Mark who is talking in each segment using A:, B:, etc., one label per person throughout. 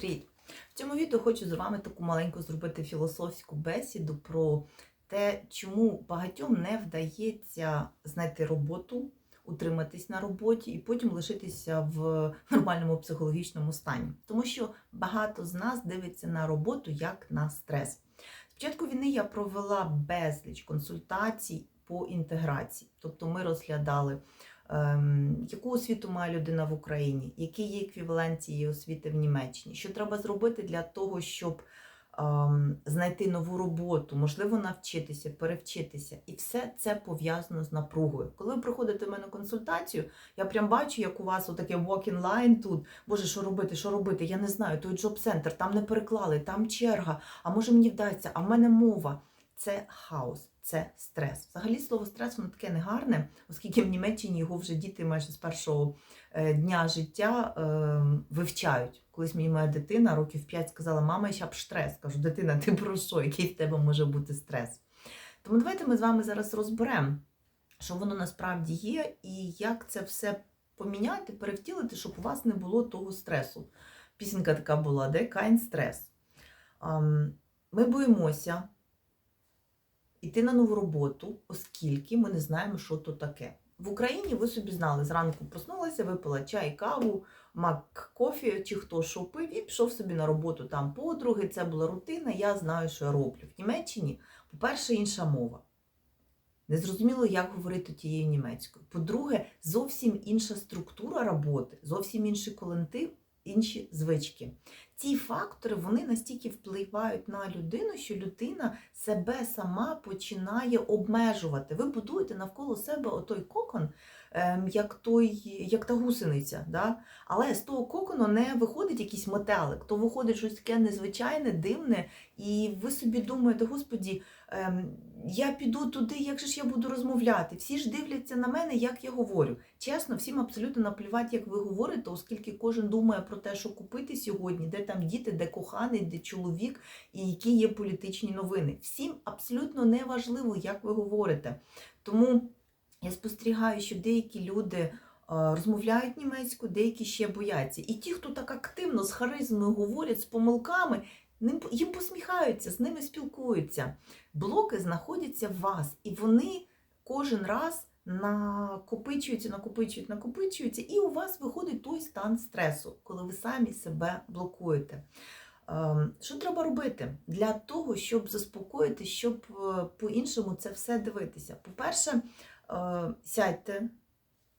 A: Привіт! В цьому відео хочу з вами таку маленьку зробити філософську бесіду про те, чому багатьом не вдається знайти роботу, утриматись на роботі і потім лишитися в нормальному психологічному стані. Тому що багато з нас дивиться на роботу як на стрес. Спочатку війни я провела безліч консультацій по інтеграції, тобто ми розглядали. Ем, Яку освіту має людина в Україні, які є еквівалент цієї освіти в Німеччині? Що треба зробити для того, щоб ем, знайти нову роботу, можливо, навчитися, перевчитися. І все це пов'язано з напругою. Коли ви приходите в мене консультацію, я прям бачу, як у вас отаке walk-in line тут. Боже, що робити, що робити? Я не знаю, той джоб-центр, там не переклали, там черга, а може мені вдасться, а в мене мова. Це хаос, це стрес. Взагалі слово стрес воно таке негарне, оскільки в Німеччині його вже діти майже з першого е, дня життя е, вивчають. Колись мені моя дитина років 5 сказала, мама, я ще б стрес. Кажу, дитина, ти про що? Який в тебе може бути стрес? Тому давайте ми з вами зараз розберемо, що воно насправді є, і як це все поміняти, перевтілити, щоб у вас не було того стресу. Пісенька така була, де кайн стрес. Ми боїмося йти на нову роботу, оскільки ми не знаємо, що то таке. В Україні ви собі знали, зранку проснулася, випила чай, каву, мак кофі чи хто що пив і пішов собі на роботу там подруги. Це була рутина, я знаю, що я роблю. В Німеччині, по-перше, інша мова. Незрозуміло, як говорити тією німецькою. По-друге, зовсім інша структура роботи, зовсім інший колектив, інші звички. Ці фактори вони настільки впливають на людину, що людина себе сама починає обмежувати. Ви будуєте навколо себе отой кокон, як той, як та гусениця. Да? Але з того кокону не виходить якийсь метелик, то виходить щось таке незвичайне, дивне, і ви собі думаєте, господі, ем, я піду туди, як же ж я буду розмовляти? Всі ж дивляться на мене, як я говорю. Чесно, всім абсолютно наплювати, як ви говорите, оскільки кожен думає про те, що купити сьогодні, де там діти, де коханий, де чоловік і які є політичні новини. Всім абсолютно не важливо, як ви говорите. Тому я спостерігаю, що деякі люди е, розмовляють німецькою, деякі ще бояться. І ті, хто так активно з харизмою говорять, з помилками, ним- їм посміхаються, з ними спілкуються. Блоки знаходяться в вас, і вони кожен раз накопичуються, накопичують, накопичуються, і у вас виходить той стан стресу, коли ви самі себе блокуєте. Ем, Що треба робити для того, щоб заспокоїти, щоб е, по-іншому це все дивитися? По-перше, сядьте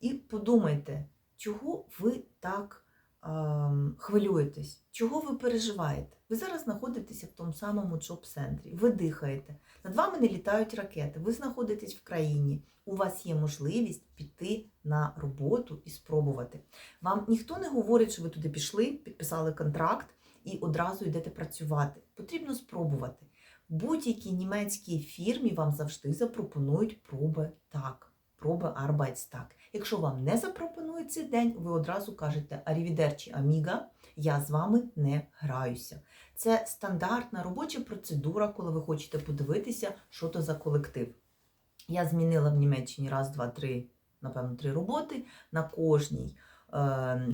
A: і подумайте, чого ви так ем, хвилюєтесь, чого ви переживаєте. Ви зараз знаходитеся в тому самому джоб-центрі, ви дихаєте, над вами не літають ракети, ви знаходитесь в країні, у вас є можливість піти на роботу і спробувати. Вам ніхто не говорить, що ви туди пішли, підписали контракт і одразу йдете працювати. Потрібно спробувати. Будь-якій німецькій фірмі вам завжди запропонують проби так. Проби Arbeitstag. Якщо вам не запропонують цей день, ви одразу кажете Арівідерчі Аміга, я з вами не граюся. Це стандартна робоча процедура, коли ви хочете подивитися, що то за колектив. Я змінила в Німеччині раз, два, три, напевно, три роботи. На кожній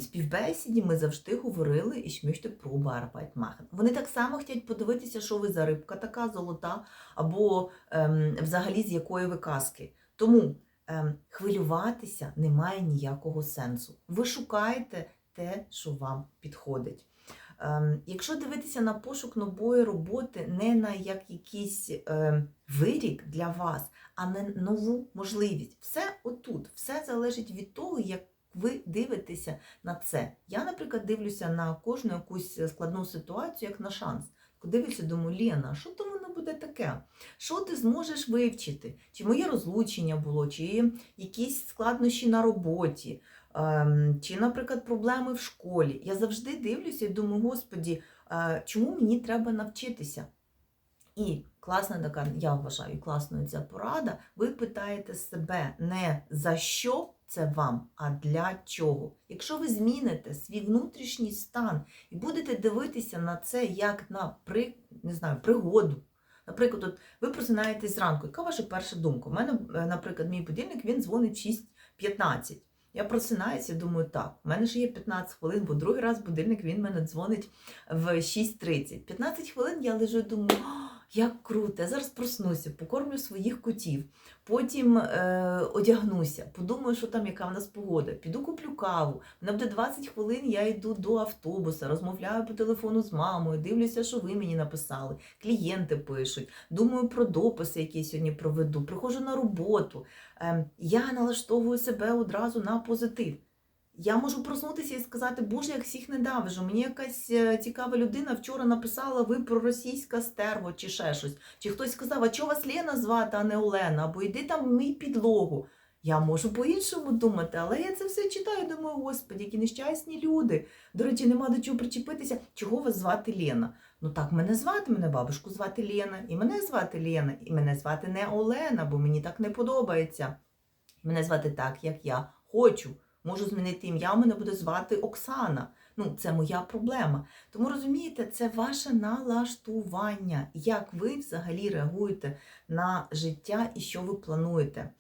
A: співбесіді ми завжди говорили і шміште про Arbeitmachen. Вони так само хочуть подивитися, що ви за рибка така золота, або ем, взагалі з якої ви казки. Тому ем, хвилюватися немає ніякого сенсу. Ви шукаєте те, що вам підходить. Ем, Якщо дивитися на пошук нової роботи не на як якийсь ем, вирік для вас, а на нову можливість, все отут, все залежить від того, як ви дивитеся на це. Я, наприклад, дивлюся на кожну якусь складну ситуацію як на шанс. Дивлюся, думаю, Лєна, що то воно буде таке? Що ти зможеш вивчити? Чи моє розлучення було, чи якісь складнощі на роботі, ем, чи, наприклад, проблеми в школі. Я завжди дивлюся і думаю, господі, е, чому мені треба навчитися? І класна така, я вважаю, класною ця порада. Ви питаєте себе не за що це вам, а для чого. Якщо ви зміните свій внутрішній стан і будете дивитися на це як на при, не знаю, пригоду. Наприклад, от ви просинаєтесь зранку, яка ваша перша думка? У мене, е, наприклад, мій будильник він дзвонить в 6.15. Я просинаюся, думаю, так, у мене ж є 15 хвилин, бо другий раз будильник він мене дзвонить в 6.30. 15 хвилин я лежу думаю, «О, як круто, я зараз проснуся, покормлю своїх котів, потім е, одягнуся, подумаю, що там, яка в нас погода, піду куплю каву. Мене буде 20 хвилин, я йду до автобуса, розмовляю по телефону з мамою, дивлюся, що ви мені написали, клієнти пишуть, думаю про дописи, які я сьогодні проведу, приходжу на роботу. Ем, я налаштовую себе одразу на позитив. Я можу проснутися і сказати, Боже, як всіх ненавижу. Мені якась е, цікава людина вчора написала ви про російське стерво чи ще щось. Чи хтось сказав, а чого вас Лена звати, а не Олена? Або йди там мій підлогу. Я можу по-іншому думати, але я це все читаю. Думаю, господі, які нещасні люди. До речі, нема до чого причепитися. Чого вас звати Лена? Ну так мене звати, мене бабушку звати Лена, і мене звати Лена, і мене звати не Олена, бо мені так не подобається. Мене звати так, як я хочу. Можу змінити ім'я, мене буде звати Оксана. Ну, це моя проблема. Тому розумієте, це ваше налаштування, як ви взагалі реагуєте на життя і що ви плануєте.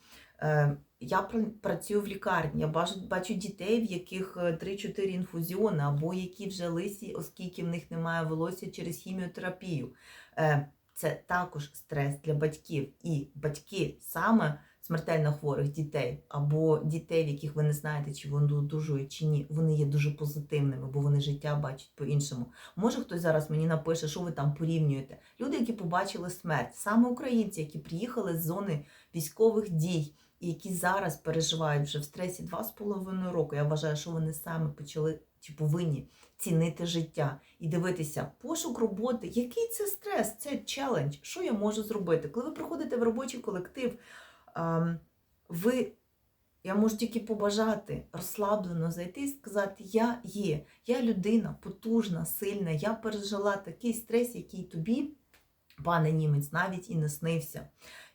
A: Е, я працюю в лікарні, я бачу, бачу дітей, в яких е, 3-4 інфузіони, або які вже лисі, оскільки в них немає волосся через хіміотерапію. Е, Це також стрес для батьків. І батьки саме смертельно хворих дітей, або дітей, в яких ви не знаєте, чи вони одужують, чи ні, вони є дуже позитивними, бо вони життя бачать по-іншому. Може хтось зараз мені напише, що ви там порівнюєте. Люди, які побачили смерть, саме українці, які приїхали з зони військових дій, і які зараз переживають вже в стресі два з половиною року. Я вважаю, що вони саме почали чи повинні цінити життя і дивитися пошук роботи. Який це стрес? Це челендж. Що я можу зробити? Коли ви приходите в робочий колектив, ви. Я можу тільки побажати розслаблено зайти і сказати: Я є, я людина потужна, сильна, я пережила такий стрес, який тобі, пане німець, навіть і не снився.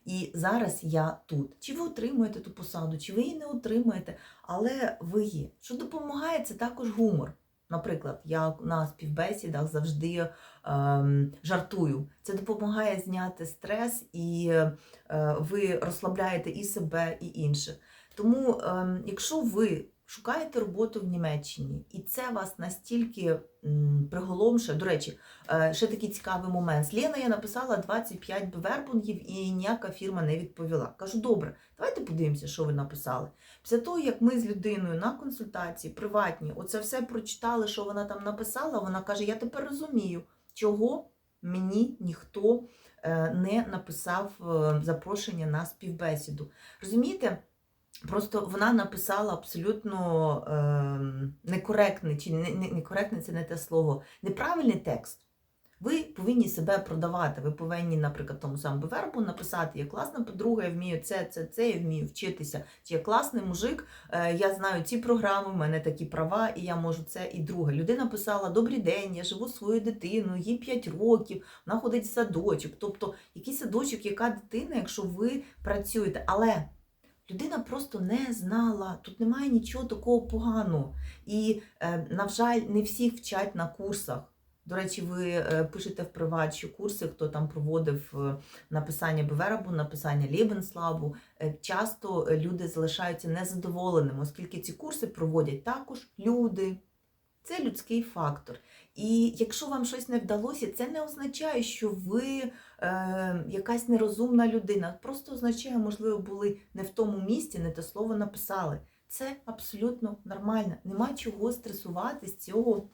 A: І зараз я тут. Чи ви отримуєте ту посаду, чи ви її не отримуєте, але ви є. Що допомагає, це також гумор. Наприклад, я на співбесідах завжди ем, жартую. Це допомагає зняти стрес, і е, ви розслабляєте і себе, і інших. Тому, ем, якщо ви шукаєте роботу в Німеччині, і це вас настільки м, приголомшує, до речі, е, ще такий цікавий момент. З я написала 25 бевербунгів і ніяка фірма не відповіла. Кажу, добре, давайте подивимося, що ви написали. Після того, як ми з людиною на консультації приватні, оце все прочитали, що вона там написала, вона каже: Я тепер розумію, чого мені ніхто е, не написав е, запрошення на співбесіду. Розумієте? Просто вона написала абсолютно е, некоректний, чи не, не, некоректний це не те слово, неправильний текст. Ви повинні себе продавати. Ви повинні, наприклад, тому самому вербу написати: я класна подруга, я вмію це, це, це, я вмію вчитися. Чи я класний мужик, е, я знаю ці програми, в мене такі права, і я можу це і друге. Людина писала: Добрий день, я живу зі своєю дитиною, їй 5 років, вона ходить в садочок. Тобто, який садочок, яка дитина, якщо ви працюєте. Але людина просто не знала, тут немає нічого такого поганого. І, е, на жаль, не всіх вчать на курсах. До речі, ви е, пишете в приват, що курси, хто там проводив е, написання Беверабу, написання Лібенславу, часто люди залишаються незадоволеними, оскільки ці курси проводять також люди. Це людський фактор. І якщо вам щось не вдалося, це не означає, що ви е, якась нерозумна людина. Просто означає, можливо, були не в тому місці, не те слово написали. Це абсолютно нормально. Нема чого стресувати з цього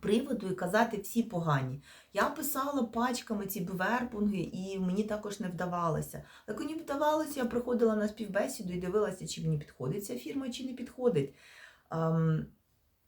A: приводу і казати всі погані. Я писала пачками ці бвербунги, і мені також не вдавалося. Але коли вдавалося, я приходила на співбесіду і дивилася, чи мені підходить ця фірма, чи не підходить. Ем,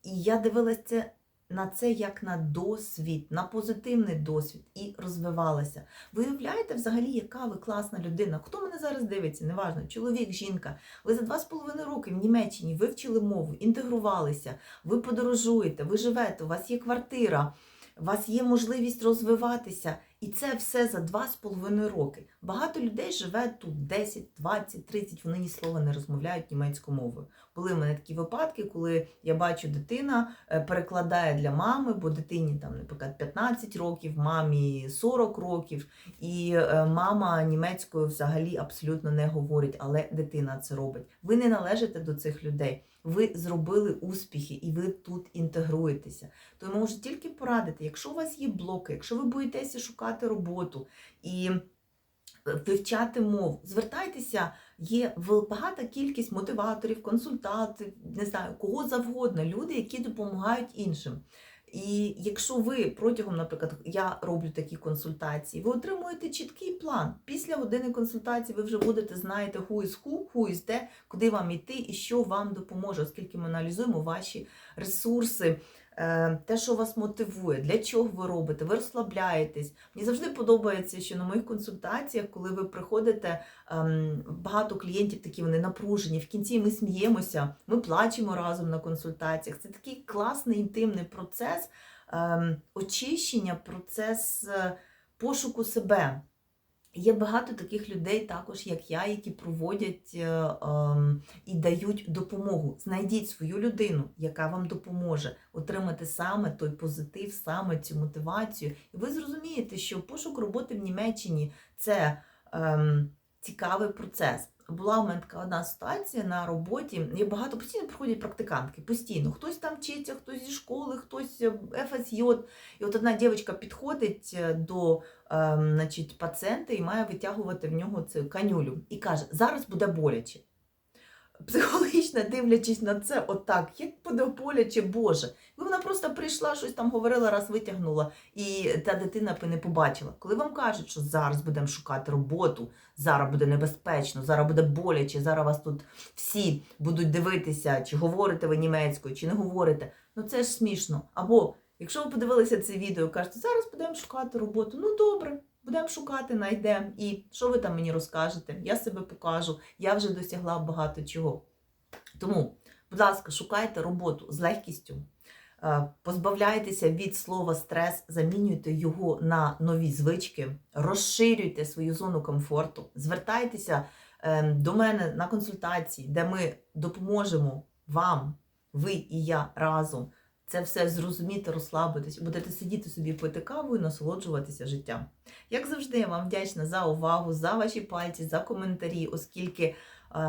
A: і я дивилася на це як на досвід, на позитивний досвід і розвивалася. Ви уявляєте взагалі, яка ви класна людина? Хто мене зараз дивиться? Неважно, чоловік, жінка. Ви за два з половиною роки в Німеччині вивчили мову, інтегрувалися, ви подорожуєте, ви живете, у вас є квартира, у вас є можливість розвиватися. І це все за 2,5 роки. Багато людей живе тут 10, 20, 30, вони ні слова не розмовляють німецькою мовою. Були в мене такі випадки, коли я бачу, дитина е, перекладає для мами, бо дитині там, наприклад, 15 років, мамі 40 років, і е, мама німецькою взагалі абсолютно не говорить, але дитина це робить. Ви не належите до цих людей. Ви зробили успіхи і ви тут інтегруєтеся. То я можу тільки порадити, якщо у вас є блоки, якщо ви боїтеся шукати роботу і е, вивчати мову, звертайтеся, є багата кількість мотиваторів, консультантів, не знаю, кого завгодно, люди, які допомагають іншим. І якщо ви протягом, наприклад, я роблю такі консультації, ви отримуєте чіткий план. Після години консультації ви вже будете знаєте who is who, who is де, куди вам йти і що вам допоможе, оскільки ми аналізуємо ваші ресурси, те, що вас мотивує, для чого ви робите, ви розслабляєтесь. Мені завжди подобається, що на моїх консультаціях, коли ви приходите, ем, багато клієнтів такі вони напружені. В кінці ми сміємося, ми плачемо разом на консультаціях. Це такий класний інтимний процес ем, очищення, процес е, пошуку себе. Є багато таких людей, також як я, які проводять е, е, і дають допомогу. Знайдіть свою людину, яка вам допоможе отримати саме той позитив, саме цю мотивацію. І ви зрозумієте, що пошук роботи в Німеччині це ем, цікавий процес. Була в мене така одна ситуація на роботі. і багато постійно приходять практикантки. Постійно хтось там вчиться, хтось зі школи, хтось е, ФСЙ. І от одна дівчинка підходить е, до ем, значить, пацієнта і має витягувати в нього цю канюлю. І каже: зараз буде боляче. Психологічно дивлячись на це, отак, як буде боляче, Боже. Ви вона просто прийшла, щось там говорила, раз витягнула, і та дитина б не побачила. Коли вам кажуть, що зараз будемо шукати роботу, зараз буде небезпечно, зараз буде боляче, зараз вас тут всі будуть дивитися, чи говорите ви німецькою, чи не говорите. Ну це ж смішно. Або якщо ви подивилися це відео кажете, зараз будемо шукати роботу, ну добре. Будемо шукати, знайдемо. І що ви там мені розкажете? Я себе покажу. Я вже досягла багато чого. Тому, будь ласка, шукайте роботу з легкістю, е, позбавляйтеся від слова стрес, замінюйте його на нові звички, розширюйте свою зону комфорту, звертайтеся е, до мене на консультації, де ми допоможемо вам, ви і я разом. Це все зрозуміти, розслабитись, будете сидіти собі пити каву і насолоджуватися життям. Як завжди, я вам вдячна за увагу, за ваші пальці, за коментарі, оскільки е,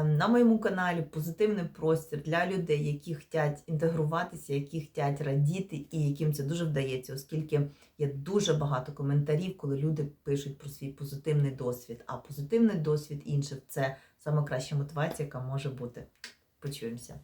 A: на моєму каналі позитивний простір для людей, які хочуть інтегруватися, які хочуть радіти і яким це дуже вдається, оскільки є дуже багато коментарів, коли люди пишуть про свій позитивний досвід. А позитивний досвід інших це найкраща мотивація, яка може бути. Почуємося.